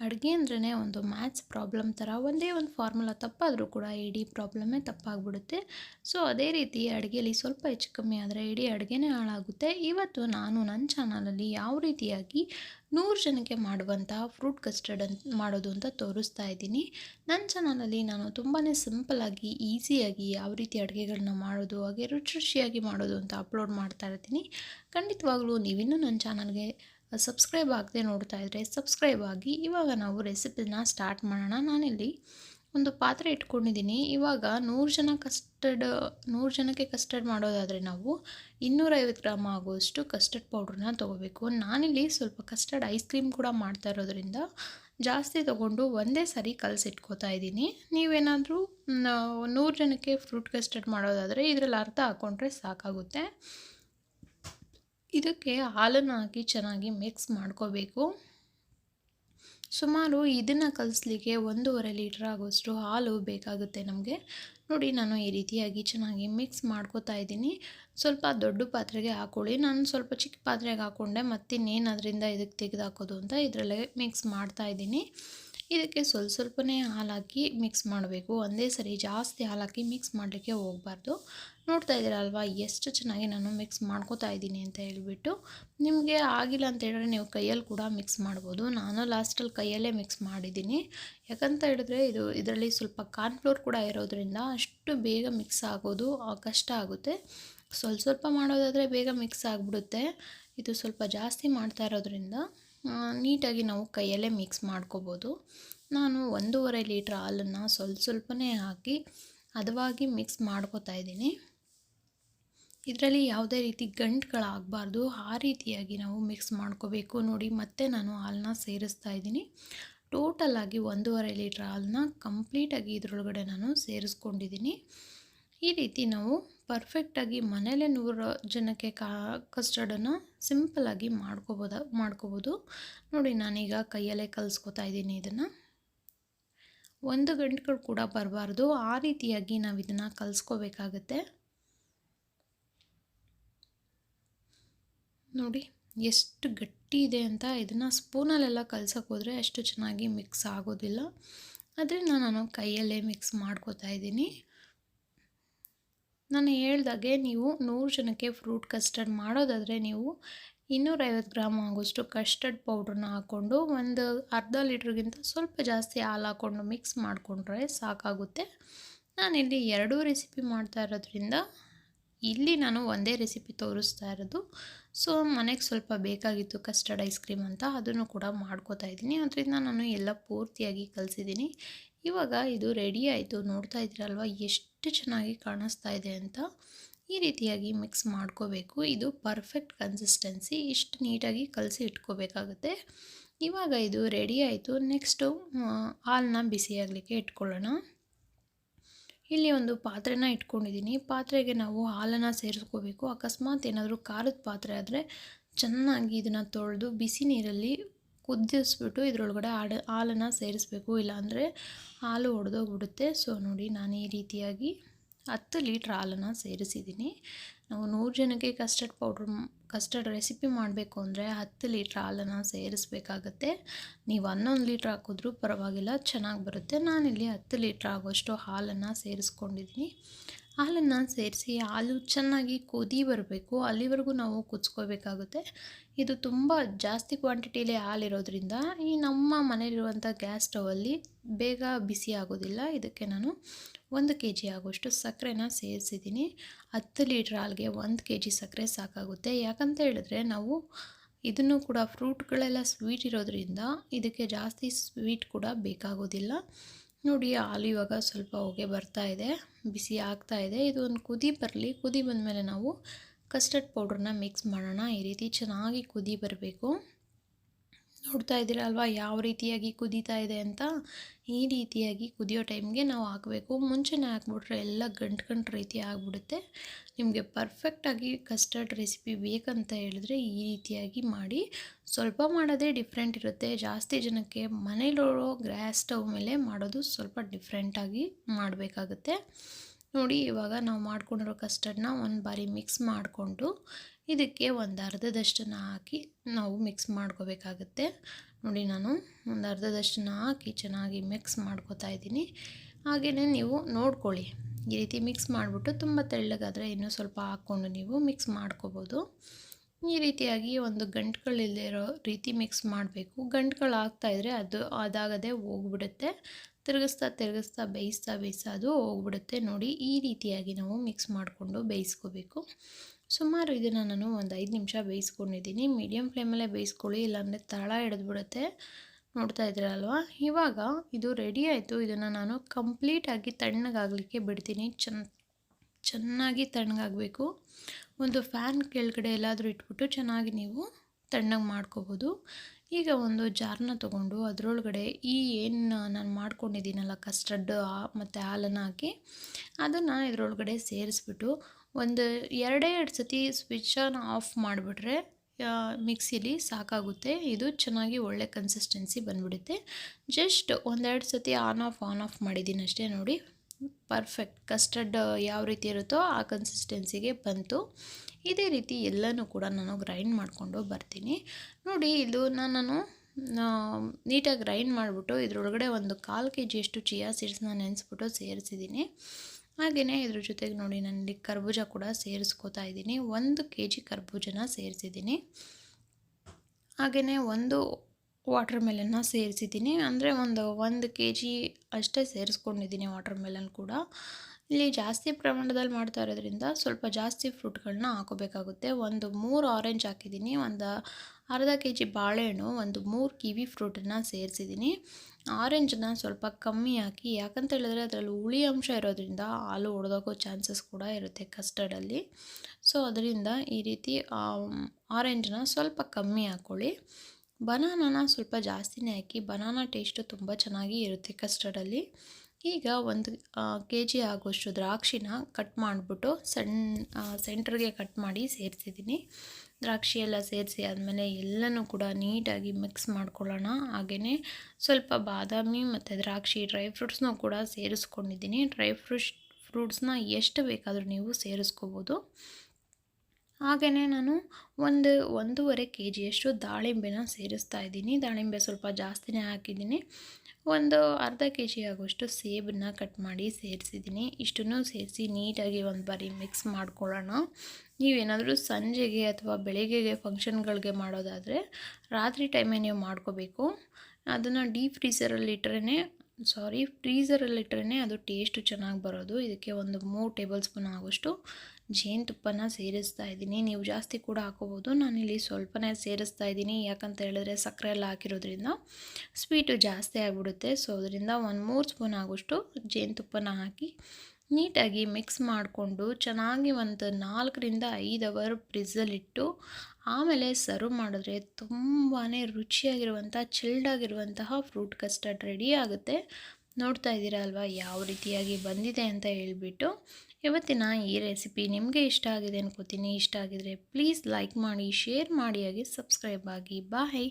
ಅಡುಗೆ ಅಂದ್ರೇ ಒಂದು ಮ್ಯಾಥ್ಸ್ ಪ್ರಾಬ್ಲಮ್ ಥರ, ಒಂದೇ ಒಂದು ಫಾರ್ಮುಲಾ ತಪ್ಪಾದರೂ ಕೂಡ ಇಡೀ ಪ್ರಾಬ್ಲಮ್ಮೇ ತಪ್ಪಾಗ್ಬಿಡುತ್ತೆ. ಸೊ, ಅದೇ ರೀತಿ ಅಡುಗೆಯಲ್ಲಿ ಸ್ವಲ್ಪ ಹೆಚ್ಚು ಕಮ್ಮಿ ಆದರೆ ಇಡೀ ಅಡುಗೆನೇ ಹಾಳಾಗುತ್ತೆ. ಇವತ್ತು ನಾನು ನನ್ನ ಚಾನಲಲ್ಲಿ ಯಾವ ರೀತಿಯಾಗಿ ನೂರು ಜನಕ್ಕೆ ಮಾಡುವಂತಹ ಫ್ರೂಟ್ ಕಸ್ಟರ್ಡ್ ಅಂತ ಮಾಡೋದು ಅಂತ ತೋರಿಸ್ತಾ ಇದ್ದೀನಿ. ನನ್ನ ಚಾನಲಲ್ಲಿ ನಾನು ತುಂಬಾ ಸಿಂಪಲಾಗಿ ಈಸಿಯಾಗಿ ಯಾವ ರೀತಿ ಅಡುಗೆಗಳನ್ನ ಮಾಡೋದು, ಹಾಗೆ ರುಚಿ ರುಚಿಯಾಗಿ ಮಾಡೋದು ಅಂತ ಅಪ್ಲೋಡ್ ಮಾಡ್ತಾ ಇರ್ತೀನಿ. ಖಂಡಿತವಾಗ್ಲೂ ನೀವಿನ್ನೂ ನನ್ನ ಚಾನಲ್ಗೆ ಸಬ್ಸ್ಕ್ರೈಬ್ ಆಗದೆ ನೋಡ್ತಾ ಇದ್ದರೆ ಸಬ್ಸ್ಕ್ರೈಬ್ ಆಗಿ. ಇವಾಗ ನಾವು ರೆಸಿಪಿನ ಸ್ಟಾರ್ಟ್ ಮಾಡೋಣ. ನಾನಿಲ್ಲಿ ಒಂದು ಪಾತ್ರೆ ಇಟ್ಕೊಂಡಿದ್ದೀನಿ. ಇವಾಗ ನೂರು ಜನ ಕಸ್ಟರ್ಡ್, ನೂರು ಜನಕ್ಕೆ ಕಸ್ಟರ್ಡ್ ಮಾಡೋದಾದರೆ ನಾವು ಇನ್ನೂರೈವತ್ತು ಗ್ರಾಮ್ ಆಗುವಷ್ಟು ಕಸ್ಟರ್ಡ್ ಪೌಡ್ರನ್ನ ತೊಗೋಬೇಕು. ನಾನಿಲ್ಲಿ ಸ್ವಲ್ಪ ಕಸ್ಟರ್ಡ್ ಐಸ್ ಕ್ರೀಮ್ ಕೂಡ ಮಾಡ್ತಾ ಇರೋದ್ರಿಂದ ಜಾಸ್ತಿ ತೊಗೊಂಡು ಒಂದೇ ಸರಿ ಕಲಸಿಟ್ಕೋತಾ ಇದ್ದೀನಿ. ನೀವೇನಾದರೂ ನೂರು ಜನಕ್ಕೆ ಫ್ರೂಟ್ ಕಸ್ಟರ್ಡ್ ಮಾಡೋದಾದರೆ ಇದರಲ್ಲಿ ಅರ್ಧ ಹಾಕ್ಕೊಂಡ್ರೆ ಸಾಕಾಗುತ್ತೆ. ಇದಕ್ಕೆ ಹಾಲನ್ನು ಹಾಕಿ ಚೆನ್ನಾಗಿ ಮಿಕ್ಸ್ ಮಾಡ್ಕೋಬೇಕು. ಸುಮಾರು ಇದನ್ನು ಕಲಿಸ್ಲಿಕ್ಕೆ ಒಂದೂವರೆ ಲೀಟ್ರ್ ಆಗೋಷ್ಟು ಹಾಲು ಬೇಕಾಗುತ್ತೆ ನಮಗೆ. ನೋಡಿ, ನಾನು ಈ ರೀತಿಯಾಗಿ ಚೆನ್ನಾಗಿ ಮಿಕ್ಸ್ ಮಾಡ್ಕೋತಾ ಇದ್ದೀನಿ. ಸ್ವಲ್ಪ ದೊಡ್ಡ ಪಾತ್ರೆಗೆ ಹಾಕೊಳ್ಳಿ. ನಾನು ಸ್ವಲ್ಪ ಚಿಕ್ಕ ಪಾತ್ರೆಗೆ ಹಾಕ್ಕೊಂಡೆ ಮತ್ತಿನ್ನೇನು ಅದರಿಂದ ಇದಕ್ಕೆ ತೆಗೆದು ಹಾಕೋದು ಅಂತ ಇದರಲ್ಲೇ ಮಿಕ್ಸ್ ಮಾಡ್ತಾ ಇದ್ದೀನಿ. ಇದಕ್ಕೆ ಸ್ವಲ್ಪ ಸ್ವಲ್ಪನೇ ಹಾಲಾಕಿ ಮಿಕ್ಸ್ ಮಾಡಬೇಕು. ಒಂದೇ ಸರಿ ಜಾಸ್ತಿ ಹಾಲಾಕಿ ಮಿಕ್ಸ್ ಮಾಡಲಿಕ್ಕೆ ಹೋಗಬಾರ್ದು. ನೋಡ್ತಾ ಇದ್ದೀರಲ್ವಾ, ಎಷ್ಟು ಚೆನ್ನಾಗಿ ನಾನು ಮಿಕ್ಸ್ ಮಾಡ್ಕೋತಾ ಇದ್ದೀನಿ ಅಂತ ಹೇಳಿಬಿಟ್ಟು. ನಿಮಗೆ ಆಗಿಲ್ಲ ಅಂತ ಹೇಳಿದ್ರೆ ನೀವು ಕೈಯಲ್ಲಿ ಕೂಡ ಮಿಕ್ಸ್ ಮಾಡ್ಬೋದು. ನಾನು ಲಾಸ್ಟಲ್ಲಿ ಕೈಯಲ್ಲೇ ಮಿಕ್ಸ್ ಮಾಡಿದ್ದೀನಿ. ಯಾಕಂತ ಹೇಳಿದ್ರೆ ಇದು ಇದರಲ್ಲಿ ಸ್ವಲ್ಪ ಕಾರ್ನ್ಫ್ಲೋರ್ ಕೂಡ ಇರೋದ್ರಿಂದ ಅಷ್ಟು ಬೇಗ ಮಿಕ್ಸ್ ಆಗೋದು ಕಷ್ಟ ಆಗುತ್ತೆ. ಸ್ವಲ್ಪ ಸ್ವಲ್ಪ ಮಾಡೋದಾದರೆ ಬೇಗ ಮಿಕ್ಸ್ ಆಗಿಬಿಡುತ್ತೆ. ಇದು ಸ್ವಲ್ಪ ಜಾಸ್ತಿ ಮಾಡ್ತಾ ಇರೋದ್ರಿಂದ. ನೀಟಾಗಿ ನಾವು ಕೈಯಲ್ಲೇ ಮಿಕ್ಸ್ ಮಾಡ್ಕೋಬೋದು. ನಾನು ಒಂದೂವರೆ ಲೀಟ್ರ್ ಹಾಲನ್ನು ಸ್ವಲ್ಪ ಸ್ವಲ್ಪನೇ ಹಾಕಿ ಹದವಾಗಿ ಮಿಕ್ಸ್ ಮಾಡ್ಕೋತಾ ಇದ್ದೀನಿ. ಇದರಲ್ಲಿ ಯಾವುದೇ ರೀತಿ ಗಂಟುಗಳಾಗಬಾರ್ದು, ಆ ರೀತಿಯಾಗಿ ನಾವು ಮಿಕ್ಸ್ ಮಾಡ್ಕೋಬೇಕು ನೋಡಿ ಮತ್ತೆ ನಾನು ಹಾಲನ್ನ ಸೇರಿಸ್ತಾ ಇದ್ದೀನಿ. ಟೋಟಲಾಗಿ ಒಂದೂವರೆ ಲೀಟ್ರ್ ಹಾಲನ್ನ ಕಂಪ್ಲೀಟಾಗಿ ಇದರೊಳಗಡೆ ನಾನು ಸೇರಿಸ್ಕೊಂಡಿದ್ದೀನಿ. ಈ ರೀತಿ ನಾವು ಪರ್ಫೆಕ್ಟಾಗಿ ಮನೆಯಲ್ಲೇ ನೂರು ಜನಕ್ಕೆ ಕಾ ಕಸ್ಟರ್ಡನ್ನು ಸಿಂಪಲಾಗಿ ಮಾಡ್ಕೋಬೋದ, ಮಾಡ್ಕೋಬೋದು. ನೋಡಿ ನಾನೀಗ ಕೈಯಲ್ಲೇ ಕಲಿಸ್ಕೊತಾ ಇದ್ದೀನಿ ಇದನ್ನು. ಒಂದು ಗಂಟೆಗಳು ಕೂಡ ಬರಬಾರ್ದು. ಆ ರೀತಿಯಾಗಿ ನಾವು ಇದನ್ನು ಕಲಿಸ್ಕೋಬೇಕಾಗತ್ತೆ. ನೋಡಿ ಎಷ್ಟು ಗಟ್ಟಿ ಇದೆ ಅಂತ ಇದನ್ನು ಸ್ಪೂನಲ್ಲೆಲ್ಲ ಕಲ್ಸೋಕೆ ಹೋದರೆ ಅಷ್ಟು ಚೆನ್ನಾಗಿ ಮಿಕ್ಸ್ ಆಗೋದಿಲ್ಲ. ಅದರಿಂದ ನಾನು ಕೈಯಲ್ಲೇ ಮಿಕ್ಸ್ ಮಾಡ್ಕೋತಾ ಇದ್ದೀನಿ. ನಾನು ಹೇಳ್ದಾಗೆ ನೀವು ನೂರು ಜನಕ್ಕೆ ಫ್ರೂಟ್ ಕಸ್ಟರ್ಡ್ ಮಾಡೋದಾದರೆ ನೀವು ಇನ್ನೂರೈವತ್ತು ಗ್ರಾಮ್ ಆಗೋಷ್ಟು ಕಸ್ಟರ್ಡ್ ಪೌಡ್ರನ್ನ ಹಾಕ್ಕೊಂಡು ಒಂದು ಅರ್ಧ ಲೀಟ್ರಿಗಿಂತ ಸ್ವಲ್ಪ ಜಾಸ್ತಿ ಹಾಲು ಹಾಕ್ಕೊಂಡು ಮಿಕ್ಸ್ ಮಾಡಿಕೊಂಡ್ರೆ ಸಾಕಾಗುತ್ತೆ. ನಾನಿಲ್ಲಿ ಎರಡೂ ರೆಸಿಪಿ ಮಾಡ್ತಾ ಇರೋದ್ರಿಂದ ಇಲ್ಲಿ ನಾನು ಒಂದೇ ರೆಸಿಪಿ ತೋರಿಸ್ತಾ ಇರೋದು. ಸೊ, ಮನೆಗೆ ಸ್ವಲ್ಪ ಬೇಕಾಗಿತ್ತು ಕಸ್ಟರ್ಡ್ ಐಸ್ ಕ್ರೀಮ್ ಅಂತ ಅದನ್ನು ಕೂಡ ಮಾಡ್ಕೋತಾ ಇದ್ದೀನಿ. ಅದರಿಂದ ನಾನು ಎಲ್ಲ ಪೂರ್ತಿಯಾಗಿ ಕಲಿಸಿದ್ದೀನಿ. ಇವಾಗ ಇದು ರೆಡಿ ಆಯಿತು, ನೋಡ್ತಾ ಇದ್ದೀರಲ್ವ? ಎಷ್ಟು ಚೆನ್ನಾಗಿ ಕಾಣಿಸ್ತಾ ಇದೆ ಅಂತ ಈ ರೀತಿಯಾಗಿ ಮಿಕ್ಸ್ ಮಾಡ್ಕೋಬೇಕು. ಇದು ಪರ್ಫೆಕ್ಟ್ ಕನ್ಸಿಸ್ಟೆನ್ಸಿ ಇಷ್ಟು ನೀಟಾಗಿ ಕಲಸಿ ಇಟ್ಕೋಬೇಕಾಗುತ್ತೆ. ಇವಾಗ ಇದು ರೆಡಿ ಆಯಿತು. ನೆಕ್ಸ್ಟು ಹಾಲನ್ನ ಬಿಸಿಯಾಗಲಿಕ್ಕೆ ಇಟ್ಕೊಳ್ಳೋಣ. ಇಲ್ಲಿ ಒಂದು ಪಾತ್ರೆನ ಇಟ್ಕೊಂಡಿದ್ದೀನಿ. ಪಾತ್ರೆಗೆ ನಾವು ಹಾಲನ್ನು ಸೇರಿಸ್ಕೋಬೇಕು. ಅಕಸ್ಮಾತ್ ಏನಾದರೂ ಖಾರದ ಪಾತ್ರೆ ಆದರೆ ಚೆನ್ನಾಗಿ ಇದನ್ನು ತೊಳೆದು ಬಿಸಿ ನೀರಲ್ಲಿ ಕುದಿಸ್ಬಿಟ್ಟು ಇದರೊಳಗಡೆ ಆಡ, ಹಾಲನ್ನು ಸೇರಿಸ್ಬೇಕು. ಇಲ್ಲಾಂದರೆ ಹಾಲು ಒಡೆದೋಗ್ಬಿಡುತ್ತೆ. ಸೊ ನೋಡಿ ನಾನು ಈ ರೀತಿಯಾಗಿ ಹತ್ತು ಲೀಟ್ರ್ ಹಾಲನ್ನು ಸೇರಿಸಿದ್ದೀನಿ. ನಾವು ನೂರು ಜನಕ್ಕೆ ಕಸ್ಟರ್ಡ್ ಪೌಡ್ರ್ ಕಸ್ಟರ್ಡ್ ರೆಸಿಪಿ ಮಾಡಬೇಕು ಅಂದರೆ ಹತ್ತು ಲೀಟ್ರ್ ಹಾಲನ್ನು ಸೇರಿಸ್ಬೇಕಾಗತ್ತೆ. ನೀವು ಹನ್ನೊಂದು ಲೀಟ್ರ್ ಹಾಕಿದ್ರೂ ಪರವಾಗಿಲ್ಲ, ಚೆನ್ನಾಗಿ ಬರುತ್ತೆ. ನಾನಿಲ್ಲಿ ಹತ್ತು ಲೀಟ್ರ್ ಆಗೋಷ್ಟು ಹಾಲನ್ನು ಸೇರಿಸ್ಕೊಂಡಿದ್ದೀನಿ. ಹಾಲನ್ನು ಸೇರಿಸಿ, ಹಾಲು ಚೆನ್ನಾಗಿ ಕುದಿ ಬರಬೇಕು. ಅಲ್ಲಿವರೆಗೂ ನಾವು ಕುದಿಸ್ಕೋಬೇಕಾಗುತ್ತೆ ಇದು ತುಂಬ ಜಾಸ್ತಿ ಕ್ವಾಂಟಿಟಿಲಿ ಹಾಲಿರೋದ್ರಿಂದ ಈ ನಮ್ಮ ಮನೇಲಿರುವಂಥ ಗ್ಯಾಸ್ ಸ್ಟವಲ್ಲಿ ಬೇಗ ಬಿಸಿ ಆಗೋದಿಲ್ಲ. ಇದಕ್ಕೆ ನಾನು ಒಂದು ಕೆ ಜಿ ಆಗೋಷ್ಟು ಸಕ್ಕರೆನ ಸೇರಿಸಿದ್ದೀನಿ. ಹತ್ತು ಲೀಟ್ರ್ ಹಾಲಿಗೆ ಒಂದು ಕೆ ಜಿ ಸಕ್ಕರೆ ಸಾಕಾಗುತ್ತೆ. ಯಾಕಂತ ಹೇಳಿದ್ರೆ ನಾವು ಇದನ್ನು ಕೂಡ ಫ್ರೂಟ್ಗಳೆಲ್ಲ ಸ್ವೀಟ್ ಇರೋದ್ರಿಂದ ಇದಕ್ಕೆ ಜಾಸ್ತಿ ಸ್ವೀಟ್ ಕೂಡ ಬೇಕಾಗೋದಿಲ್ಲ. ನೋಡಿ ಹಾಲು ಇವಾಗ ಸ್ವಲ್ಪ ಹೊಗೆ ಬರ್ತಾ ಇದೆ, ಬಿಸಿ ಆಗ್ತಾ ಇದೆ. ಇದು ಒಂದು ಕುದಿ ಬರಲಿ, ಕುದಿ ಬಂದಮೇಲೆ ನಾವು ಕಸ್ಟರ್ಡ್ ಪೌಡ್ರನ್ನ ಮಿಕ್ಸ್ ಮಾಡೋಣ. ಈ ರೀತಿ ಚೆನ್ನಾಗಿ ಕುದಿ ಬರಬೇಕು. ನೋಡ್ತಾ ಇದ್ದೀರಾ ಅಲ್ವಾ? ಯಾವ ರೀತಿಯಾಗಿ ಕುದೀತಾ ಇದೆ ಅಂತ? ಈ ರೀತಿಯಾಗಿ ಕುದಿಯೋ ಟೈಮ್ಗೆ ನಾವು ಹಾಕಬೇಕು. ಮುಂಚೆನೇ ಹಾಕ್ಬಿಟ್ರೆ ಎಲ್ಲ ಗಂಟು ಗಂಟು ರೀತಿ ಆಗಿಬಿಡುತ್ತೆ. ನಿಮಗೆ ಪರ್ಫೆಕ್ಟಾಗಿ ಕಸ್ಟರ್ಡ್ ರೆಸಿಪಿ ಬೇಕಂತ ಹೇಳಿದ್ರೆ ಈ ರೀತಿಯಾಗಿ ಮಾಡಿ. ಸ್ವಲ್ಪ ಮಾಡೋದೇ ಡಿಫ್ರೆಂಟ್ ಇರುತ್ತೆ. ಜಾಸ್ತಿ ಜನಕ್ಕೆ ಮನೇಲಿರೋ ಗ್ಯಾಸ್ ಸ್ಟವ್ ಮೇಲೆ ಮಾಡೋದು ಸ್ವಲ್ಪ ಡಿಫ್ರೆಂಟಾಗಿ ಮಾಡಬೇಕಾಗುತ್ತೆ. ನೋಡಿ, ಇವಾಗ ನಾವು ಮಾಡ್ಕೊಂಡಿರೋ ಕಸ್ಟರ್ಡ್ನ ಒಂದು ಬಾರಿ ಮಿಕ್ಸ್ ಮಾಡಿಕೊಂಡು ಇದಕ್ಕೆ ಒಂದು ಅರ್ಧದಷ್ಟನ್ನು ಹಾಕಿ ನಾವು ಮಿಕ್ಸ್ ಮಾಡ್ಕೋಬೇಕಾಗುತ್ತೆ. ನೋಡಿ ನಾನು ಒಂದು ಅರ್ಧದಷ್ಟನ್ನು ಹಾಕಿ ಚೆನ್ನಾಗಿ ಮಿಕ್ಸ್ ಮಾಡ್ಕೋತಾ ಇದ್ದೀನಿ. ಹಾಗೆಯೇ ನೀವು ನೋಡ್ಕೊಳ್ಳಿ. ಈ ರೀತಿ ಮಿಕ್ಸ್ ಮಾಡಿಬಿಟ್ಟು ತುಂಬ ತೆಳ್ಳಗಾದರೆ ಇನ್ನೂ ಸ್ವಲ್ಪ ಹಾಕ್ಕೊಂಡು ನೀವು ಮಿಕ್ಸ್ ಮಾಡ್ಕೋಬೋದು. ಈ ರೀತಿಯಾಗಿ ಒಂದು ಗಂಟುಗಳಿಲ್ಲದೆ ಇರೋ ರೀತಿ ಮಿಕ್ಸ್ ಮಾಡಬೇಕು. ಗಂಟುಗಳು ಆಗ್ತಾಯಿದ್ರೆ ಅದು ಅದಾಗದೆ ಹೋಗ್ಬಿಡುತ್ತೆ. ತಿರುಗಿಸ್ತಾ ತಿರುಗಿಸ್ತಾ ಬೇಯಿಸ್ತಾ ಬೇಯಿಸ್ತಾ ಅದು ಹೋಗ್ಬಿಡುತ್ತೆ. ನೋಡಿ ಈ ರೀತಿಯಾಗಿ ನಾವು ಮಿಕ್ಸ್ ಮಾಡಿಕೊಂಡು ಬೇಯಿಸ್ಕೋಬೇಕು. ಸುಮಾರು ಇದನ್ನು ನಾನು ಒಂದು ಐದು ನಿಮಿಷ ಬೇಯಿಸ್ಕೊಂಡಿದ್ದೀನಿ. ಮೀಡಿಯಮ್ ಫ್ಲೇಮಲ್ಲೇ ಬೇಯಿಸ್ಕೊಳ್ಳಿ, ಇಲ್ಲಾಂದರೆ ತಳ ಹಿಡಿದ್ಬಿಡುತ್ತೆ ನೋಡ್ತಾ ಇದ್ದೀರಲ್ವ ಇವಾಗ ಇದು ರೆಡಿ ಆಯಿತು. ಇದನ್ನು ನಾನು ಕಂಪ್ಲೀಟಾಗಿ ತಣ್ಣಗಾಗಲಿಕ್ಕೆ ಬಿಡ್ತೀನಿ. ಚೆನ್ನ ಚೆನ್ನಾಗಿ ತಣ್ಣಗಾಗಬೇಕು. ಒಂದು ಫ್ಯಾನ್ ಕೆಳಗಡೆ ಎಲ್ಲಾದರೂ ಇಟ್ಬಿಟ್ಟು ಚೆನ್ನಾಗಿ ನೀವು ತಣ್ಣಗೆ ಮಾಡ್ಕೋಬೋದು. ಈಗ ಒಂದು ಜಾರನ್ನ ತಗೊಂಡು ಅದರೊಳಗಡೆ ಈ ಏನು ನಾನು ಮಾಡ್ಕೊಂಡಿದ್ದೀನಲ್ಲ ಕಸ್ಟರ್ಡ್ ಮತ್ತು ಹಾಲನ್ನು ಹಾಕಿ, ಅದನ್ನು ಇದರೊಳಗಡೆ ಸೇರಿಸ್ಬಿಟ್ಟು ಒಂದು ಎರಡೇ ಎರಡು ಸತಿ ಸ್ವಿಚ್ಚನ್ನು ಆಫ್ ಮಾಡಿಬಿಟ್ರೆ ಮಿಕ್ಸಿಲಿ ಸಾಕಾಗುತ್ತೆ. ಇದು ಚೆನ್ನಾಗಿ ಒಳ್ಳೆ ಕನ್ಸಿಸ್ಟೆನ್ಸಿ ಬಂದ್ಬಿಡುತ್ತೆ. ಜಸ್ಟ್ ಒಂದೆರಡು ಸತಿ ಆನ್ ಆಫ್ ಆನ್ ಆಫ್ ಮಾಡಿದ್ದೀನಿ ಅಷ್ಟೇ ನೋಡಿ. ಪರ್ಫೆಕ್ಟ್ ಕಸ್ಟರ್ಡ್ ಯಾವ ರೀತಿ ಇರುತ್ತೋ ಆ ಕನ್ಸಿಸ್ಟೆನ್ಸಿಗೆ ಬಂತು. ಇದೇ ರೀತಿ ಎಲ್ಲನೂ ಕೂಡ ನಾನು ಗ್ರೈಂಡ್ ಮಾಡಿಕೊಂಡು ಬರ್ತೀನಿ. ನೋಡಿ, ಇದು ನಾನು ನೀಟಾಗಿ ಗ್ರೈಂಡ್ ಮಾಡಿಬಿಟ್ಟು ಇದರೊಳಗಡೆ ಒಂದು ಕಾಲು ಕೆ ಜಿಯಷ್ಟು ಚಿಯಾ ಸೀಡ್ಸ್ನ ನೆನೆಸ್ಬಿಟ್ಟು ಸೇರಿಸಿದ್ದೀನಿ. ಹಾಗೆಯೇ ಇದ್ರ ಜೊತೆಗೆ ನೋಡಿ ನನಗೆ ಕರ್ಬೂಜ ಕೂಡ ಸೇರಿಸ್ಕೋತಾ ಇದ್ದೀನಿ. ಒಂದು ಕೆ ಜಿ ಕರ್ಬೂಜನ ಸೇರಿಸಿದ್ದೀನಿ. ಹಾಗೆಯೇ ಒಂದು ವಾಟರ್ ಮೆಲನ್ನ ಸೇರಿಸಿದ್ದೀನಿ. ಅಂದರೆ ಒಂದು ಒಂದು ಕೆ ಜಿ ಅಷ್ಟೇ ಸೇರಿಸ್ಕೊಂಡಿದ್ದೀನಿ ವಾಟರ್ ಮೆಲನ್ ಕೂಡ. ಇಲ್ಲಿ ಜಾಸ್ತಿ ಪ್ರಮಾಣದಲ್ಲಿ ಮಾಡ್ತಾ ಇರೋದ್ರಿಂದ ಸ್ವಲ್ಪ ಜಾಸ್ತಿ ಫ್ರೂಟ್ಗಳನ್ನ ಹಾಕೋಬೇಕಾಗುತ್ತೆ. ಒಂದು ಮೂರು ಆರೆಂಜ್ ಹಾಕಿದ್ದೀನಿ. ಒಂದು ಅರ್ಧ ಕೆ ಜಿ ಬಾಳೆಹಣ್ಣು, ಒಂದು ಮೂರು ಕಿವಿ ಫ್ರೂಟನ್ನು ಸೇರಿಸಿದ್ದೀನಿ. ಆರೆಂಜನ್ನ ಸ್ವಲ್ಪ ಕಮ್ಮಿ ಹಾಕಿ, ಯಾಕಂತ ಹೇಳಿದ್ರೆ ಅದರಲ್ಲಿ ಹುಳಿ ಅಂಶ ಇರೋದ್ರಿಂದ ಹಾಲು ಒಡೆದೋಗೋ ಚಾನ್ಸಸ್ ಕೂಡ ಇರುತ್ತೆ ಕಸ್ಟರ್ಡಲ್ಲಿ ಸೊ ಅದರಿಂದ ಈ ರೀತಿ ಆರೆಂಜನ್ನ ಸ್ವಲ್ಪ ಕಮ್ಮಿ ಹಾಕ್ಕೊಳ್ಳಿ ಬನಾನನ ಸ್ವಲ್ಪ ಜಾಸ್ತಿನೇ ಹಾಕಿ ಬನಾನಾ ಟೇಸ್ಟು ತುಂಬ ಚೆನ್ನಾಗಿ ಇರುತ್ತೆ ಕಸ್ಟರ್ಡಲ್ಲಿ. ಈಗ ಒಂದು ಕೆ ಜಿ ಆಗೋಷ್ಟು ದ್ರಾಕ್ಷಿನ ಕಟ್ ಮಾಡಿಬಿಟ್ಟು ಸಣ್ಣ ಸೆಂಟ್ರಿಗೆ ಕಟ್ ಮಾಡಿ ಸೇರಿಸಿದ್ದೀನಿ. ದ್ರಾಕ್ಷಿ ಎಲ್ಲ ಸೇರಿಸಿ ಆದಮೇಲೆ ಎಲ್ಲನೂ ಕೂಡ ನೀಟಾಗಿ ಮಿಕ್ಸ್ ಮಾಡ್ಕೊಳ್ಳೋಣ. ಹಾಗೆಯೇ ಸ್ವಲ್ಪ ಬಾದಾಮಿ ಮತ್ತು ದ್ರಾಕ್ಷಿ ಡ್ರೈ ಫ್ರೂಟ್ಸ್ನೂ ಕೂಡ ಸೇರಿಸ್ಕೊಂಡಿದ್ದೀನಿ. ಡ್ರೈ ಫ್ರೂಟ್ಸ್ ಫ್ರೂಟ್ಸ್ನ ಎಷ್ಟು ಬೇಕಾದರೂ ನೀವು ಸೇರಿಸ್ಕೋಬೋದು. ಹಾಗೆಯೇ ನಾನು ಒಂದು ಒಂದೂವರೆ ಕೆ ಜಿಯಷ್ಟು ದಾಳಿಂಬೆನ ಸೇರಿಸ್ತಾ ಇದ್ದೀನಿ. ದಾಳಿಂಬೆ ಸ್ವಲ್ಪ ಜಾಸ್ತಿನೇ ಹಾಕಿದ್ದೀನಿ. ಒಂದು ಅರ್ಧ ಕೆ ಜಿ ಆಗುವಷ್ಟು ಸೇಬನ್ನ ಕಟ್ ಮಾಡಿ ಸೇರಿಸಿದ್ದೀನಿ. ಇಷ್ಟನ್ನು ಸೇರಿಸಿ ನೀಟಾಗಿ ಒಂದು ಬಾರಿ ಮಿಕ್ಸ್ ಮಾಡ್ಕೊಳ್ಳೋಣ. ನೀವೇನಾದರೂ ಸಂಜೆಗೆ ಅಥವಾ ಬೆಳಿಗ್ಗೆಗೆ ಫಂಕ್ಷನ್ಗಳಿಗೆ ಮಾಡೋದಾದರೆ ರಾತ್ರಿ ಟೈಮೇ ನೀವು ಮಾಡ್ಕೋಬೇಕು. ಅದನ್ನು ಡೀಪ್ ಫ್ರೀಸರಲ್ಲಿ ಇಟ್ಟರೆ ಸಾರಿ ಫ್ರೀಸರಲ್ಲಿಟ್ಟರೆ ಅದು ಟೇಸ್ಟು ಚೆನ್ನಾಗಿ ಬರೋದು. ಇದಕ್ಕೆ ಒಂದು ಮೂರು ಟೇಬಲ್ ಸ್ಪೂನ್ ಆಗೋಷ್ಟು ಜೇನುತುಪ್ಪನ ಸೇರಿಸ್ತಾ ಇದ್ದೀನಿ. ನೀವು ಜಾಸ್ತಿ ಕೂಡ ಹಾಕೋಬೋದು. ನಾನಿಲ್ಲಿ ಸ್ವಲ್ಪನೇ ಸೇರಿಸ್ತಾ ಇದ್ದೀನಿ. ಯಾಕಂತ ಹೇಳಿದ್ರೆ ಸಕ್ಕರೆ ಎಲ್ಲ ಹಾಕಿರೋದ್ರಿಂದ ಸ್ವೀಟು ಜಾಸ್ತಿ ಆಗಿಬಿಡುತ್ತೆ. ಸೊ, ಅದರಿಂದ ಒಂದು ಮೂರು ಸ್ಪೂನ್ ಆಗೋಷ್ಟು ಜೇನುತುಪ್ಪನ ಹಾಕಿ ನೀಟಾಗಿ ಮಿಕ್ಸ್ ಮಾಡಿಕೊಂಡು ಚೆನ್ನಾಗಿ ಒಂದು ನಾಲ್ಕರಿಂದ ಐದು ಅವರ್ ಫ್ರಿಜ್ಜಲ್ಲಿಟ್ಟು ಆಮೇಲೆ ಸರ್ವ್ ಮಾಡಿದ್ರೆ ತುಂಬಾ ರುಚಿಯಾಗಿರುವಂಥ, ಚಿಲ್ಡಾಗಿರುವಂತಹ ಫ್ರೂಟ್ ಕಸ್ಟರ್ಡ್ ರೆಡಿ ಆಗುತ್ತೆ. ನೋಡ್ತಾ ಇದ್ದೀರಾ ಅಲ್ವಾ? ಯಾವ ರೀತಿಯಾಗಿ ಬಂದಿದೆ ಅಂತ ಹೇಳಿಬಿಟ್ಟು ಇವತ್ತಿನ ಈ ರೆಸಿಪಿ ನಿಮಗೆ ಇಷ್ಟ ಆಗಿದೆ ಅನ್ಕೋತೀನಿ. ಇಷ್ಟ ಆಗಿದರೆ ಪ್ಲೀಸ್ ಲೈಕ್ ಮಾಡಿ, ಶೇರ್ ಮಾಡಿ, ಹಾಗೆ ಸಬ್ಸ್ಕ್ರೈಬ್ ಆಗಿ. ಬಾಯ್.